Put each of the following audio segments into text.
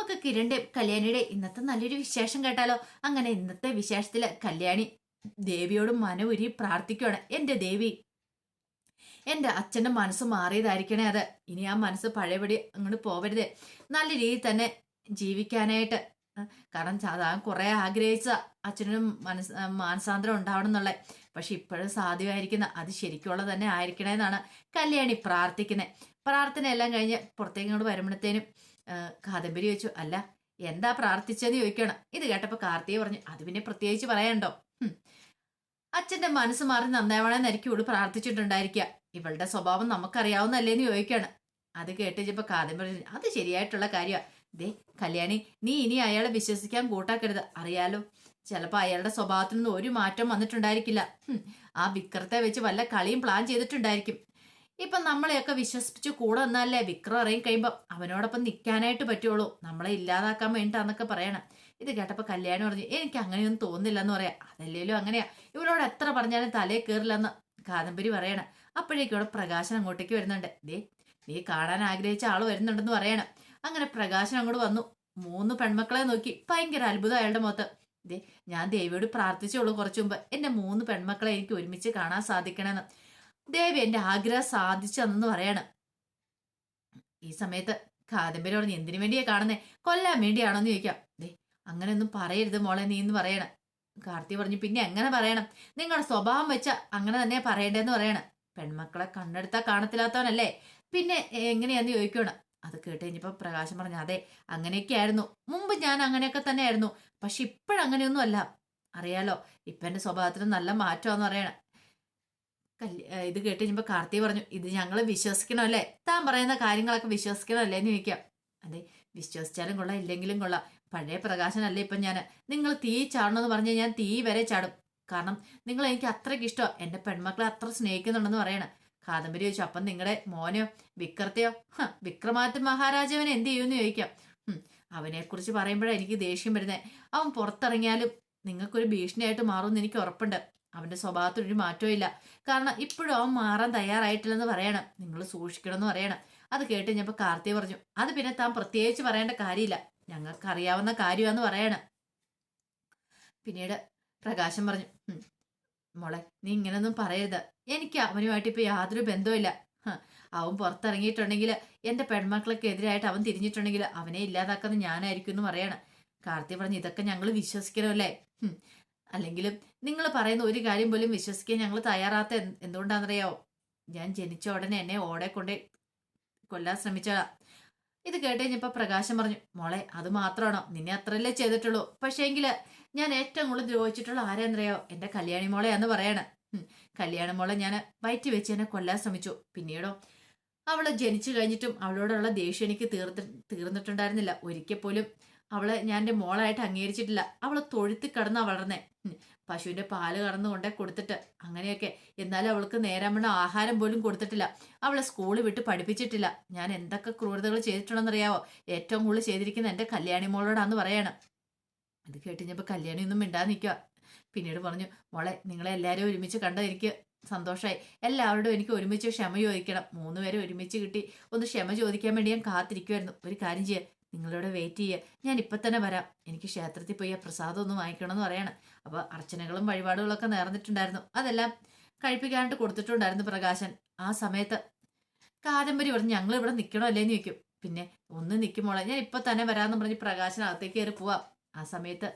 നമുക്ക് കിരണിന്റെ കല്യാണിയുടെ ഇന്നത്തെ നല്ലൊരു വിശേഷം കേട്ടാലോ? അങ്ങനെ ഇന്നത്തെ വിശേഷത്തിൽ കല്യാണി ദേവിയോടും മനവുരി പ്രാർത്ഥിക്കുകയാണ് എന്റെ ദേവി എന്റെ അച്ഛന്റെ മനസ്സ് മാറിയതായിരിക്കണേ അത്. ഇനി ആ മനസ്സ് പഴയപടി അങ്ങോട്ട് പോവരുത്. നല്ല രീതിയിൽ തന്നെ ജീവിക്കാനായിട്ട് കാരണം സാധാരണ കുറെ ആഗ്രഹിച്ച അച്ഛനും മനസ് മാനസാന്തരം ഉണ്ടാവണം എന്നുള്ളത്. പക്ഷെ ഇപ്പോഴും സാധ്യമായിരിക്കുന്ന അത് ശരിക്കുള്ള തന്നെ ആയിരിക്കണേ എന്നാണ് കല്യാണി പ്രാർത്ഥിക്കുന്നത് പ്രാർത്ഥന എല്ലാം കഴിഞ്ഞ് പുറത്തേക്ക് ഇങ്ങോട്ട് വരുമ്പോഴത്തേനും കാദംബരി ചോദിച്ചു അല്ല എന്താ പ്രാർത്ഥിച്ചെന്ന് ചോദിക്കണം. ഇത് കേട്ടപ്പോൾ കാർത്തിക പറഞ്ഞു അത് പിന്നെ പ്രത്യേകിച്ച് പറയണ്ടോ. അച്ഛന്റെ മനസ്സ് മാറി നന്നാവണമെന്നായിരിക്കും ഇവൾ പ്രാർത്ഥിച്ചിട്ടുണ്ടായിരിക്കുക ഇവളുടെ സ്വഭാവം നമുക്കറിയാവുന്നല്ലേന്ന് ചോദിക്കാണ്. അത് കേട്ടിച്ചപ്പോൾ കാദംബരി അത് ശരിയായിട്ടുള്ള കാര്യമാണ് ദേ കല്യാണി നീ ഇനി അയാളെ വിശ്വസിക്കാൻ കൂട്ടാക്കരുത്. അറിയാലോ ചിലപ്പോൾ അയാളുടെ സ്വഭാവത്തിൽ നിന്ന് ഒരു മാറ്റം വന്നിട്ടുണ്ടായിരിക്കില്ല. ആ വിക്രത്തെ വെച്ച് വല്ല കളിയും പ്ലാൻ ചെയ്തിട്ടുണ്ടായിരിക്കും. ഇപ്പൊ നമ്മളെയൊക്കെ വിശ്വസിപ്പിച്ച് കൂടെ നിന്നല്ലേ വിക്രം ഇറങ്ങി കഴിയുമ്പോൾ അവനോടൊപ്പം നിൽക്കാനായിട്ട് പറ്റുള്ളൂ. നമ്മളെ ഇല്ലാതാക്കാൻ വേണ്ടിട്ടാന്നൊക്കെ പറയണം. ഇത് കേട്ടപ്പോ കല്യാണം പറഞ്ഞു എനിക്ക് അങ്ങനെയൊന്നും തോന്നില്ലെന്ന് പറയാം. അതല്ലേലും അങ്ങനെയാ. ഇവരോട് എത്ര പറഞ്ഞാലും തലേ കയറില്ലെന്ന് കാദംബരി പറയണം. അപ്പോഴേക്കും ഇവിടെ പ്രകാശൻ അങ്ങോട്ടേക്ക് വരുന്നുണ്ട്. ദേ നീ കാണാൻ ആഗ്രഹിച്ച ആൾ വരുന്നുണ്ടെന്ന് പറയണം. അങ്ങനെ പ്രകാശൻ അങ്ങോട്ട് വന്നു. മൂന്ന് പെൺമക്കളെ നോക്കി. ഭയങ്കര അത്ഭുതം അയാളുടെ മുഖത്ത്. ദേ ഞാൻ ദേവിയോട് പ്രാർത്ഥിച്ചോളൂ കുറച്ചു മുമ്പ്. എന്റെ മൂന്ന് പെൺമക്കളെ എനിക്ക് ഒരുമിച്ച് കാണാൻ സാധിക്കണമെന്ന്. ദേവി എന്റെ ആഗ്രഹം സാധിച്ചെന്ന് പറയാണ്. ഈ സമയത്ത് കാദംബരി പറഞ്ഞു എന്തിനു വേണ്ടിയാ കാണുന്നേ? കൊല്ലാൻ വേണ്ടിയാണോ എന്ന് ചോദിക്കാം. ദേ അങ്ങനെ ഒന്നും പറയരുത് മോളെ നീ എന്ന് പറയണം. കാർത്തി പറഞ്ഞു പിന്നെ എങ്ങനെ പറയണം? നിങ്ങളുടെ സ്വഭാവം വെച്ച അങ്ങനെ തന്നെ പറയണ്ടെന്ന് പറയണം. പെൺമക്കളെ കണ്ണെടുത്താ കാണത്തില്ലാത്തവനല്ലേ? പിന്നെ എങ്ങനെയാന്ന് ചോദിക്കണം അത് കേട്ട് കഴിഞ്ഞപ്പോ പ്രകാശം പറഞ്ഞു അതെ അങ്ങനെയൊക്കെ ആയിരുന്നു മുമ്പ് ഞാൻ അങ്ങനെയൊക്കെ തന്നെ ആയിരുന്നു പക്ഷെ ഇപ്പോഴങ്ങനെയൊന്നും അല്ല അറിയാലോ ഇപ്പൊ എന്റെ സ്വഭാവത്തിന് നല്ല മാറ്റമാന്ന് പറയണം. ഇത് കേട്ട് കഴിഞ്ഞപ്പോൾ കാർത്തി പറഞ്ഞു ഇത് ഞങ്ങൾ വിശ്വസിക്കണമല്ലേ താൻ പറയുന്ന കാര്യങ്ങളൊക്കെ വിശ്വസിക്കണമല്ലേ എന്ന് ചോദിക്കാം. അതെ വിശ്വസിച്ചാലും കൊള്ളാം ഇല്ലെങ്കിലും കൊള്ളാം. പഴയ പ്രകാശനല്ലേ ഇപ്പൊ ഞാൻ നിങ്ങൾ തീ ചാടണമെന്ന് പറഞ്ഞാൽ ഞാൻ തീ വരെ ചാടും. കാരണം നിങ്ങൾ എനിക്ക് അത്രയ്ക്ക് ഇഷ്ടമാണ് എന്റെ പെൺമക്കളെ അത്ര സ്നേഹിക്കുന്നുണ്ടെന്ന് പറയണം. കാദംബരി ചോദിച്ചു അപ്പം നിങ്ങളുടെ മോനെയോ വിക്രത്തെയോ? വിക്രമാദിത്യ മഹാരാജാവിനെ എന്ത് ചെയ്യുമെന്ന് ചോദിക്കാം. അവനെക്കുറിച്ച് പറയുമ്പോഴാണ് എനിക്ക് ദേഷ്യം വരുന്നത് അവൻ പുറത്തിറങ്ങിയാലും നിങ്ങൾക്കൊരു ഭീഷണിയായിട്ട് മാറുമെന്ന് എനിക്ക് ഉറപ്പുണ്ട്. അവന്റെ സ്വഭാവത്തിനൊരു മാറ്റവും ഇല്ല. കാരണം ഇപ്പോഴും അവൻ മാറാൻ തയ്യാറായിട്ടില്ലെന്ന് പറയണം. നിങ്ങൾ സൂക്ഷിക്കണമെന്ന് പറയണം. അത് കേട്ട് കഴിഞ്ഞപ്പോൾ കാർത്തി പറഞ്ഞു അത് പിന്നെ താൻ പ്രത്യേകിച്ച് പറയേണ്ട കാര്യമില്ല. ഞങ്ങൾക്ക് അറിയാവുന്ന കാര്യമാന്ന് പറയണം. പിന്നീട് പ്രകാശം പറഞ്ഞു "ഉം, മോളെ നീ ഇങ്ങനൊന്നും പറയരുത്. എനിക്ക് അവനുമായിട്ട് ഇപ്പൊ യാതൊരു ബന്ധവുമില്ല. അവൻ പുറത്തിറങ്ങിയിട്ടുണ്ടെങ്കിൽ എന്റെ പെൺമക്കളൊക്കെ എതിരായിട്ട് അവൻ തിരിഞ്ഞിട്ടുണ്ടെങ്കിൽ അവനെ ഇല്ലാതാക്കുന്ന ഞാനായിരിക്കും എന്ന് പറയണം. കാർത്തി പറഞ്ഞു ഇതൊക്കെ ഞങ്ങൾ വിശ്വസിക്കണമല്ലേ? അല്ലെങ്കിലും നിങ്ങൾ പറയുന്ന ഒരു കാര്യം പോലും വിശ്വസിക്കാൻ ഞങ്ങൾ തയ്യാറാത്ത എന്ത് എന്തുകൊണ്ടാണെന്നറിയാവോ? ഞാൻ ജനിച്ച ഉടനെ എന്നെ ഓടെ കൊണ്ട് കൊല്ലാൻ ശ്രമിച്ചതാ. ഇത് കേട്ട് കഴിഞ്ഞപ്പോൾ പ്രകാശം പറഞ്ഞു മോളെ അത് മാത്രമാണോ? നിന്നെ അത്രയല്ലേ ചെയ്തിട്ടുള്ളൂ. പക്ഷേ എങ്കിൽ ഞാൻ ഏറ്റവും കൂടുതൽ ദ്രോഹിച്ചിട്ടുള്ള ആരെന്നറിയോ എന്റെ കല്യാണി മോളെ എന്ന് പറയണ കല്യാണി മോളെ ഞാൻ വയറ്റി വെച്ച് എന്നെ കൊല്ലാൻ ശ്രമിച്ചു. പിന്നീടോ അവൾ ജനിച്ചു കഴിഞ്ഞിട്ടും അവളോടുള്ള ദേഷ്യം എനിക്ക് തീർത്തി തീർന്നിട്ടുണ്ടായിരുന്നില്ല. ഒരിക്കൽ പോലും അവളെ ഞാൻ എന്റെ മോളായിട്ട് അംഗീകരിച്ചിട്ടില്ല. അവളെ തൊഴുത്തി കടന്നാ വളർന്നേ. പശുവിന്റെ പാൽ കടന്നു കൊണ്ടേ കൊടുത്തിട്ട്. അങ്ങനെയൊക്കെ. എന്നാലും അവൾക്ക് നേരാൻ വേണ്ട ആഹാരം പോലും കൊടുത്തിട്ടില്ല. അവളെ സ്കൂളിൽ വിട്ട് പഠിപ്പിച്ചിട്ടില്ല. ഞാൻ എന്തൊക്കെ ക്രൂരതകൾ ചെയ്തിട്ടുണ്ടെന്നറിയാവോ? ഏറ്റവും കൂടുതൽ ചെയ്തിരിക്കുന്ന എന്റെ കല്യാണി മോളോടാന്ന് പറയണം. ഇത് കേട്ടിഞ്ഞപ്പോൾ കല്യാണി ഒന്നും മിണ്ടാതെ നിൽക്കുക പിന്നീട് പറഞ്ഞു മോളെ നിങ്ങളെ എല്ലാവരും ഒരുമിച്ച് കണ്ടത് എനിക്ക് സന്തോഷമായി എല്ലാവരോടും എനിക്ക് ഒരുമിച്ച് ക്ഷമ ചോദിക്കണം. മൂന്നുപേരെ ഒരുമിച്ച് കിട്ടി. ഒന്ന് ക്ഷമ ചോദിക്കാൻ വേണ്ടി ഞാൻ കാത്തിരിക്കുമായിരുന്നു ഒരു കാര്യം ചെയ്യുക നിങ്ങളോട് വെയിറ്റ് ചെയ്യുക ഞാൻ ഇപ്പം തന്നെ വരാം. എനിക്ക് ക്ഷേത്രത്തിൽ പോയി ആ പ്രസാദം ഒന്ന് വാങ്ങിക്കണം എന്ന് പറയണം. അപ്പോൾ അർച്ചനകളും വഴിപാടുകളൊക്കെ നേർന്നിട്ടുണ്ടായിരുന്നു. അതെല്ലാം കഴിപ്പിക്കാനായിട്ട് കൊടുത്തിട്ടുണ്ടായിരുന്നു പ്രകാശൻ. ആ സമയത്ത് കാദംബരി പറഞ്ഞു ഞങ്ങൾ ഇവിടെ നിൽക്കണോ അല്ലേന്ന് ചോദിക്കും. പിന്നെ ഒന്ന് നിൽക്കുമോളെ ഞാൻ ഇപ്പൊ തന്നെ വരാമെന്ന് പറഞ്ഞ് പ്രകാശൻ അകത്തേക്ക് കയറി പോവാം. ആ സമയത്ത്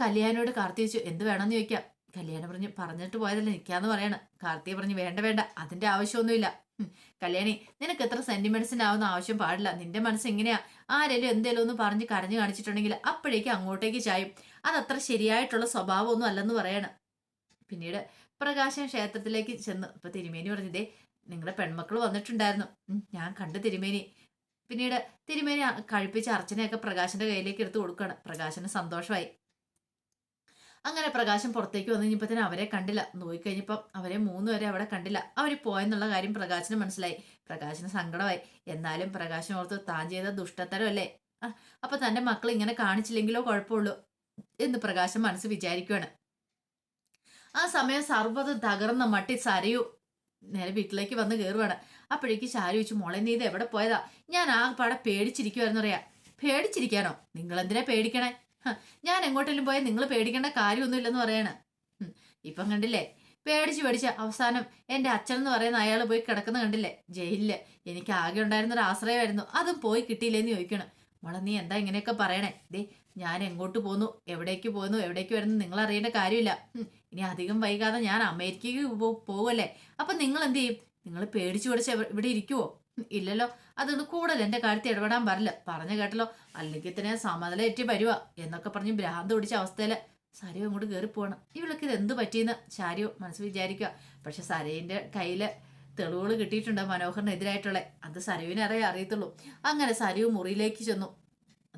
കല്യാണിയോട് കാർത്തി വെച്ചു എന്ത് വേണമെന്ന് ചോദിക്കാം. കല്യാണം പറഞ്ഞ് പറഞ്ഞിട്ട് പോയതല്ലേ നിൽക്കാന്ന് പറയണം. കാർത്തിക പറഞ്ഞ് വേണ്ട വേണ്ട അതിന്റെ ആവശ്യമൊന്നുമില്ല. കല്യാണി നിനക്ക് എത്ര സെന്റിമെന്റ്സിന്റെ ആവുന്ന ആവശ്യം പാടില്ല. നിന്റെ മനസ്സ് എങ്ങനെയാ? ആരെങ്കിലും എന്തേലും ഒന്ന് പറഞ്ഞ് കരഞ്ഞു കാണിച്ചിട്ടുണ്ടെങ്കിൽ അപ്പോഴേക്കും അങ്ങോട്ടേക്ക് ചായും. അതത്ര ശരിയായിട്ടുള്ള സ്വഭാവമൊന്നും അല്ലെന്ന് പറയണം. പിന്നീട് പ്രകാശം ക്ഷേത്രത്തിലേക്ക് ചെന്ന് ഇപ്പൊ തിരുമേനി പറഞ്ഞതേ നിങ്ങളുടെ പെൺമക്കൾ വന്നിട്ടുണ്ടായിരുന്നു. ഞാൻ കണ്ടു തിരുമേനി. പിന്നീട് തിരുമേനി കഴിപ്പിച്ച അർച്ചനയൊക്കെ പ്രകാശന്റെ കയ്യിലേക്ക് എടുത്ത് കൊടുക്കുകയാണ്. പ്രകാശന് സന്തോഷമായി. അങ്ങനെ പ്രകാശം പുറത്തേക്ക് വന്നു കഴിഞ്ഞപ്പോ അവരെ കണ്ടില്ല. നോക്കിക്കഴിഞ്ഞപ്പം അവരെ മൂന്നുപേരെ അവിടെ കണ്ടില്ല. അവർ പോയെന്നുള്ള കാര്യം പ്രകാശന് മനസ്സിലായി. പ്രകാശന് സങ്കടമായി. എന്നാലും പ്രകാശം ഓർത്ത് താൻ ചെയ്ത ദുഷ്ടത്തരമല്ലേ? അപ്പൊ തന്റെ മക്കൾ ഇങ്ങനെ കാണിച്ചില്ലെങ്കിലോ കുഴപ്പമുള്ളൂ എന്ന് പ്രകാശം മനസ്സ് വിചാരിക്കുകയാണ് ആ സമയം സർവത് തകർന്ന മട്ടി സരയു നേരെ വീട്ടിലേക്ക് വന്ന് കയറുവാണ് അപ്പോഴേക്ക് ശാരി വെച്ചു മോളെ നീ ഇത് എവിടെ പോയതാ? ഞാൻ ആ പാടെ പേടിച്ചിരിക്കുവായിരുന്നു പറയാ പേടിച്ചിരിക്കാനോ? നിങ്ങൾ എന്തിനാ പേടിക്കണേ? ഞാൻ എങ്ങോട്ടെങ്കിലും പോയാൽ നിങ്ങൾ പേടിക്കേണ്ട കാര്യമൊന്നുമില്ലെന്ന് പറയണ. ഇപ്പം കണ്ടില്ലേ? പേടിച്ച് പേടിച്ച് അവസാനം എന്റെ അച്ഛൻ എന്ന് പറയുന്ന അയാൾ പോയി കിടക്കുന്ന കണ്ടില്ലേ? ജയിലിൽ. എനിക്ക് ആകെ ഉണ്ടായിരുന്ന ഒരു ആശ്രയമായിരുന്നു. അതും പോയി കിട്ടിയില്ലേന്ന് ചോദിക്കണം. മോളെ നീ എന്താ ഇങ്ങനെയൊക്കെ പറയണേ? ദേ ഞാൻ എങ്ങോട്ട് പോന്നു? എവിടേക്ക് പോന്നു? എവിടേക്ക് വരുന്നു? നിങ്ങൾ അറിയേണ്ട കാര്യമില്ല. ഇനി അധികം വൈകാതെ ഞാൻ അമേരിക്കയ്ക്ക് പോകുമല്ലേ അപ്പം നിങ്ങൾ എന്ത് ചെയ്യും? നിങ്ങൾ പേടിച്ചു പഠിച്ച് ഇവിടെ ഇരിക്കുവോ? ഇല്ലല്ലോ. അതുകൊണ്ട് കൂടുതൽ എന്റെ കാര്യത്തിൽ ഇടപെടാൻ പാടില്ല പറഞ്ഞു കേട്ടല്ലോ. അല്ലെങ്കിൽ തന്നെ സമതല ഏറ്റി വരുക എന്നൊക്കെ പറഞ്ഞ് ഭ്രാന്ത് പിടിച്ച അവസ്ഥയിൽ സരയോ അങ്ങോട്ട് കയറി പോകണം ഇവൾക്ക് ഇത് എന്ത് പറ്റിയെന്ന്? ശാരിയോ മനസ്സ് വിചാരിക്കുക പക്ഷെ സരയിന്റെ കയ്യിൽ തെളിവുകൾ കിട്ടിയിട്ടുണ്ട് മനോഹറിനെതിരായിട്ടുള്ള. അത് സരയുവിനെ അറിയാൻ അറിയത്തുള്ളൂ. അങ്ങനെ സരയു മുറിയിലേക്ക് ചെന്നു.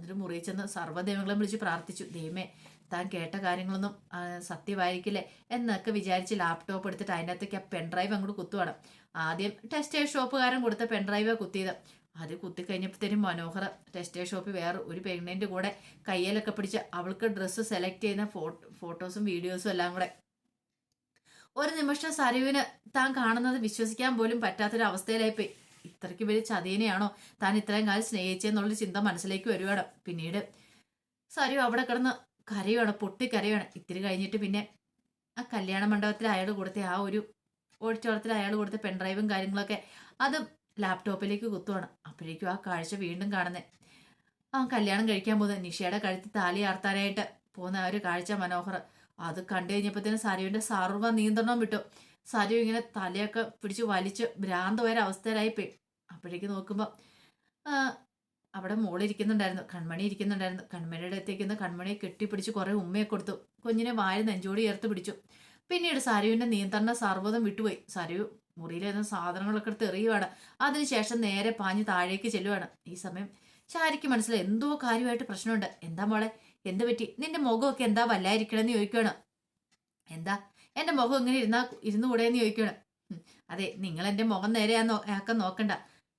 എന്നിട്ട് മുറിയിൽ ചെന്ന് സർവദൈവങ്ങളെ വിളിച്ച് പ്രാർത്ഥിച്ചു. ദൈവമേ താൻ കേട്ട കാര്യങ്ങളൊന്നും സത്യമായിരിക്കില്ലേ? എന്നൊക്കെ വിചാരിച്ച് ലാപ്ടോപ്പ് എടുത്തിട്ട് അതിനകത്തേക്ക് ആ പെൺഡ്രൈവ് അങ്ങോട്ട് കുത്തുവാണ്. ആദ്യം ടെക്സ്റ്റൈൽ ഷോപ്പുകാരൻ കൊടുത്ത പെൺഡ്രൈവാണ് കുത്തിയത്. അത് കുത്തി കഴിഞ്ഞപ്പോഴത്തേനും മനോഹർ ടെക്സ്റ്റൈൽ ഷോപ്പിൽ വേറെ ഒരു പെണ്ണിന്റെ കൂടെ കയ്യിലൊക്കെ പിടിച്ച് അവൾക്ക് ഡ്രസ്സ് സെലക്ട് ചെയ്യുന്ന ഫോട്ടോ ഫോട്ടോസും വീഡിയോസും എല്ലാം കൂടെ. ഒരു നിമിഷം സരുവിന് താൻ കാണുന്നത് വിശ്വസിക്കാൻ പോലും പറ്റാത്തൊരു അവസ്ഥയിലായിപ്പോയി ഇത്രയ്ക്ക് വലിയ ചതിയനെയാണോ താൻ ഇത്രയും കാലം സ്നേഹിച്ചെന്നുള്ള ചിന്ത മനസ്സിലേക്ക് വരുവാണ്. പിന്നീട് സരിയോ അവിടെ കിടന്ന് കരയുവാണ് പൊട്ടി കരയുവാണ് ഇത്തിരി കഴിഞ്ഞിട്ട് പിന്നെ ആ കല്യാണ മണ്ഡപത്തിൽ അയാൾ കൊടുത്ത ആ ഒരു ഓടിച്ചോളത്തിൽ അയാൾ കൊടുത്ത പെൺഡ്രൈവും കാര്യങ്ങളൊക്കെ അത് ലാപ്ടോപ്പിലേക്ക് കുത്തുവാണ്. അപ്പോഴേക്കും ആ കാഴ്ച വീണ്ടും കാണുന്നത് ആ കല്യാണം കഴിക്കാൻ പോകുന്നത് നിഷയുടെ കഴുത്തിൽ താലി ആർത്താനായിട്ട് പോകുന്ന ആ ഒരു കാഴ്ച മനോഹർ. അത് കണ്ടു കഴിഞ്ഞപ്പോഴത്തേനും സാരുവിന്റെ സർവ നിയന്ത്രണം വിട്ടു. സരു ഇങ്ങനെ തലയൊക്കെ പിടിച്ച് വലിച്ച് ഭ്രാന്ത് വരെ അവസ്ഥയിലായി പോയി. അപ്പോഴേക്ക് നോക്കുമ്പോൾ അവിടെ മോളിരിക്കുന്നുണ്ടായിരുന്നു കൺമണി ഇരിക്കുന്നുണ്ടായിരുന്നു. കൺമണിയുടെ അടുത്തേക്ക് കൺമണിയെ കെട്ടിപ്പിടിച്ച് കുറേ ഉമ്മയെ കൊടുത്തു. കുഞ്ഞിനെ വാരി നെഞ്ചോടി ചേർത്ത് പിടിച്ചു. പിന്നീട് സരുവിന്റെ നിയന്ത്രണ സർവതം വിട്ടുപോയി. സരു മുറിയിലിരുന്ന സാധനങ്ങളൊക്കെ എടുത്ത് എറിയുവാണ്. അതിനുശേഷം നേരെ പാഞ്ഞ് താഴേക്ക് ചെല്ലുവാണ്. ഈ സമയം ശാരിക്ക് മനസ്സിലായി. എന്തോ കാര്യമായിട്ട് പ്രശ്നമുണ്ട്. എന്താ മോളെ? എന്ത് പറ്റി? നിന്റെ മുഖമൊക്കെ എന്താ വല്ലായിരിക്കണമെന്ന് ചോദിക്കുകയാണ് എന്താ? എന്റെ മുഖം ഇങ്ങനെ ഇരുന്നാ ഇരുന്നുകൂടെയെന്ന് എന്ന് ചോദിക്കണം അതെ നിങ്ങൾ എന്റെ മുഖം നേരെയാ നോക്കണ്ട.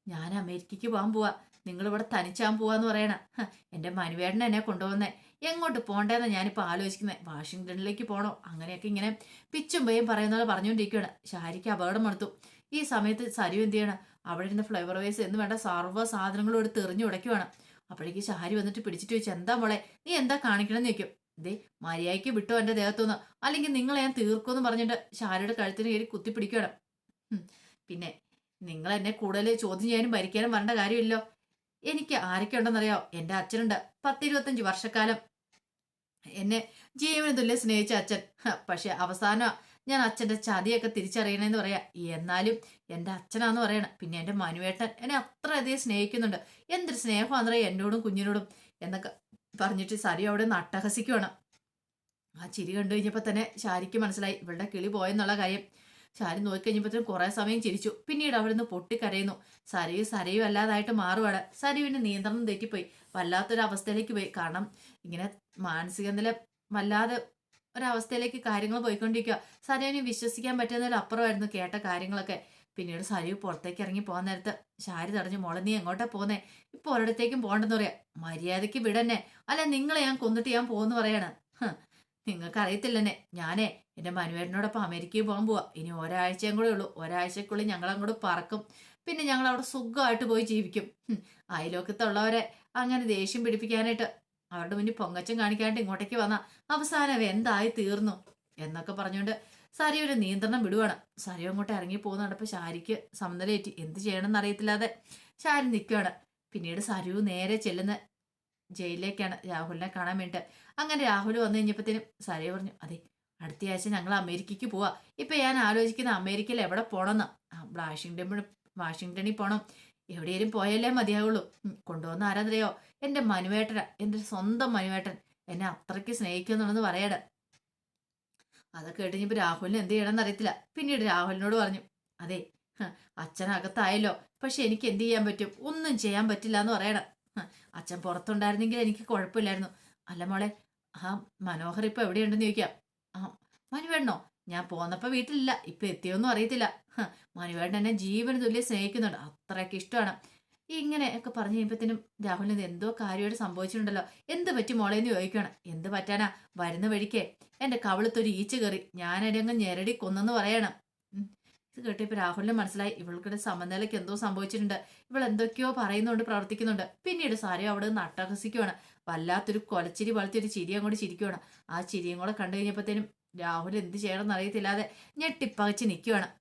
ഞാൻ അമേരിക്കയ്ക്ക് പോകാൻ പോവാ. നിങ്ങൾ ഇവിടെ തനിച്ചാൻ പോവാന്ന് പറയണ. എന്റെ മനുവേട്ടൻ എന്നെ കൊണ്ടുപോകുന്നേ. എങ്ങോട്ട് പോകണ്ടെന്ന് ഞാനിപ്പോൾ ആലോചിക്കുന്നത് വാഷിങ്ടണിലേക്ക് പോകണോ അങ്ങനെയൊക്കെ ഇങ്ങനെ പിച്ചും പേയും പറയുന്നത് പറഞ്ഞുകൊണ്ടിരിക്കുകയാണ് ഷാരിക്ക് അപകടം എടുത്തു ഈ സമയത്ത് സരു എന്ത് ചെയ്യണം? അവിടെ ഇരുന്ന് ഫ്ലേവർ വൈസ് എന്ന് വേണ്ട സർവ സാധനങ്ങളും എടുത്ത് എറിഞ്ഞു ഉടയ്ക്കുവാണ്. അപ്പോഴേക്ക് ഷാരി വന്നിട്ട് പിടിച്ചിട്ട് ചോദിച്ചു എന്താ മോളെ? നീ എന്താ കാണിക്കണമെന്ന് ചോദിക്കും. ദേ മര്യാദയ്ക്ക് വിട്ടു എന്റെ ദേഹത്തുനിന്ന്. അല്ലെങ്കിൽ നിങ്ങളെ ഞാൻ തീർക്കുമെന്ന് പറഞ്ഞിട്ട് ഷാരയുടെ കഴുത്തിന് കയറി കുത്തിപ്പിടിക്കണം പിന്നെ നിങ്ങൾ എന്നെ കൂടുതൽ ചോദ്യം ചെയ്യാനും ഭരിക്കാനും വരേണ്ട കാര്യമില്ലല്ലോ. എനിക്ക് ആരൊക്കെ ഉണ്ടെന്നറിയോ? എന്റെ അച്ഛനുണ്ട്. പത്തിരുപത്തഞ്ച് വർഷക്കാലം എന്നെ ജീവന് തുല്യം സ്നേഹിച്ച അച്ഛൻ. പക്ഷെ അവസാനം ഞാൻ അച്ഛന്റെ ചതിയൊക്കെ തിരിച്ചറിയണമെന്ന് പറയാ. എന്നാലും എന്റെ അച്ഛനാന്ന് പറയണം. പിന്നെ എന്റെ മനുവേട്ടൻ എന്നെ അത്രയധികം സ്നേഹിക്കുന്നുണ്ട്. എന്തൊരു സ്നേഹമാണെന്നറിയാം? എന്നോടും കുഞ്ഞിനോടും. എന്നൊക്കെ പറഞ്ഞിട്ട് സരി അവിടെ നട്ടഹസിക്കുവാണ്. ആ ചിരി കണ്ടു കഴിഞ്ഞപ്പോൾ തന്നെ ശാരിക്ക് മനസ്സിലായി. ഇവളുടെ കിളി പോയെന്നുള്ള കാര്യം. ശാരി നോക്കിക്കഴിഞ്ഞപ്പോഴത്തേനും കുറേ സമയം ചിരിച്ചു. പിന്നീട് അവിടെ നിന്ന് പൊട്ടിക്കരയുന്നു. സരയും സരയും അല്ലാതായിട്ട് മാറുവാണ്. സരുവിന്റെ നിയന്ത്രണം തെറ്റിപ്പോയി. വല്ലാത്തൊരു അവസ്ഥയിലേക്ക് പോയി. കാരണം ഇങ്ങനെ മാനസിക നില വല്ലാതെ ഒരവസ്ഥയിലേക്ക് കാര്യങ്ങൾ പോയിക്കൊണ്ടിരിക്കുക സരവിന് വിശ്വസിക്കാൻ പറ്റുന്നതിൽ അപ്പുറമായിരുന്നു കേട്ട കാര്യങ്ങളൊക്കെ. പിന്നീട് സലീവ് പുറത്തേക്ക് ഇറങ്ങി പോകാൻ നേരത്ത് ശാരി തടഞ്ഞു മോളെ നീ എങ്ങോട്ടാ പോന്നേ ഇപ്പൊ ഒരിടത്തേക്കും പോകണ്ടെന്ന് പറയാ. മര്യാദയ്ക്ക് വിടന്നെ. അല്ല നിങ്ങളെ ഞാൻ കൊന്നിട്ട് ഞാൻ പോകുന്നു പറയാണ്. നിങ്ങൾക്ക് അറിയത്തില്ലെന്നെ ഞാനേ എന്റെ മനുവേട്ടനോടൊപ്പം അമേരിക്കയിൽ പോകാൻ പോവാ. ഇനി ഒരാഴ്ചയും കൂടെ ഉള്ളൂ. ഒരാഴ്ചക്കുള്ളിൽ ഞങ്ങൾ അങ്ങോട്ട് പറക്കും. പിന്നെ ഞങ്ങൾ അവിടെ സുഖമായിട്ട് പോയി ജീവിക്കും. അയലോക്കത്തുള്ളവരെ അങ്ങനെ ദേഷ്യം പിടിപ്പിക്കാനായിട്ട് അവരുടെ മുന്നിൽ പൊങ്ങച്ചം കാണിക്കാനായിട്ട് ഇങ്ങോട്ടേക്ക് വന്ന അവസാനം എന്തായി തീർന്നു എന്നൊക്കെ പറഞ്ഞുകൊണ്ട് സാരി ഒരു നിയന്ത്രണം വിടുവാണ്. സാരി അങ്ങോട്ട് ഇറങ്ങി പോകുന്ന കണ്ടപ്പോൾ ശാരിക്ക് സമനിലയേറ്റി. എന്ത് ചെയ്യണമെന്ന് അറിയത്തില്ലാതെ ശാരി നിൽക്കുകയാണ് പിന്നീട് സരു നേരെ ചെല്ലുന്ന ജയിലിലേക്കാണ് രാഹുലിനെ കാണാൻ വേണ്ടിയിട്ട്. അങ്ങനെ രാഹുൽ വന്നു കഴിഞ്ഞപ്പോഴത്തേനും സാരിയ പറഞ്ഞു അതെ അടുത്ത ആഴ്ച ഞങ്ങൾ അമേരിക്കയ്ക്ക് പോവാ. ഇപ്പൊ ഞാൻ ആലോചിക്കുന്ന അമേരിക്കയിൽ എവിടെ പോകണമെന്ന് വാഷിങ്ടൺ വാഷിങ്ടണിൽ പോണം. എവിടെയെങ്കിലും പോയാലേ മതിയാവുള്ളൂ. കൊണ്ടുവന്ന ആരാന്നറിയോ? എന്റെ മനുവേട്ടന. എന്റെ സ്വന്തം മനുവേട്ടൻ. എന്നെ അത്രയ്ക്ക് സ്നേഹിക്കുന്നുണ്ടെന്ന് പറയട. അതൊക്കെ കേട്ടുകഴിഞ്ഞപ്പോ രാഹുലിന് എന്ത് ചെയ്യണമെന്ന് അറിയത്തില്ല. പിന്നീട് രാഹുലിനോട് പറഞ്ഞു അതെ അച്ഛനകത്തായല്ലോ പക്ഷെ എനിക്ക് എന്ത് ചെയ്യാൻ പറ്റും? ഒന്നും ചെയ്യാൻ പറ്റില്ല എന്ന് പറയണം. അച്ഛൻ പുറത്തുണ്ടായിരുന്നെങ്കിൽ എനിക്ക് കുഴപ്പമില്ലായിരുന്നു. അല്ല മോളെ ആ മനോഹർ ഇപ്പൊ എവിടെയുണ്ടെന്ന് ചോദിക്കാം. ആ മനുവേണ്ണോ ഞാൻ പോന്നപ്പോ വീട്ടിലില്ല ഇപ്പൊ എത്തിയോന്നും അറിയത്തില്ല. ഹ, മനുവേട്ടൻ എന്നെ ജീവന് തുല്യം സ്നേഹിക്കുന്നുണ്ട്. അത്രയ്ക്ക് ഇഷ്ടമാണ്. ഇങ്ങനെ ഒക്കെ പറഞ്ഞു കഴിയുമ്പോഴത്തേനും രാഹുലിന് എന്തോ കാര്യമായിട്ട് സംഭവിച്ചിട്ടുണ്ടല്ലോ. എന്ത് പറ്റി മോളെ എന്ന് ചോദിക്കണം എന്ത് പറ്റാനാ? വരുന്ന വഴിക്കേ. എന്റെ കവളത്തൊരു ഈച്ച കയറി. ഞാനടിയങ്ങ് ഞെരടി കൊന്നെന്ന് പറയണം. ഇത് കേട്ടിപ്പോൾ രാഹുലിന് മനസ്സിലായി. ഇവൾക്കിടെ സമനിലയ്ക്ക് എന്തോ സംഭവിച്ചിട്ടുണ്ട്. ഇവൾ എന്തൊക്കെയോ പറയുന്നുണ്ട് പ്രവർത്തിക്കുന്നുണ്ട്. പിന്നീട് സാരി അവിടെ നിന്ന് അട്ടഹസിക്കുവാണ്. വല്ലാത്തൊരു കൊലച്ചിരി വളർത്തിയൊരു ചിരി അങ്ങോട്ട് ചിരിക്കുവാണ്. ആ ചിരിയും കൂടെ കണ്ടു കഴിഞ്ഞപ്പോഴത്തേനും രാഹുൽ എന്ത് ചെയ്യണമെന്ന് അറിയത്തില്ലാതെ ഞെട്ടിപ്പകച്ച് നിൽക്കുവാണ്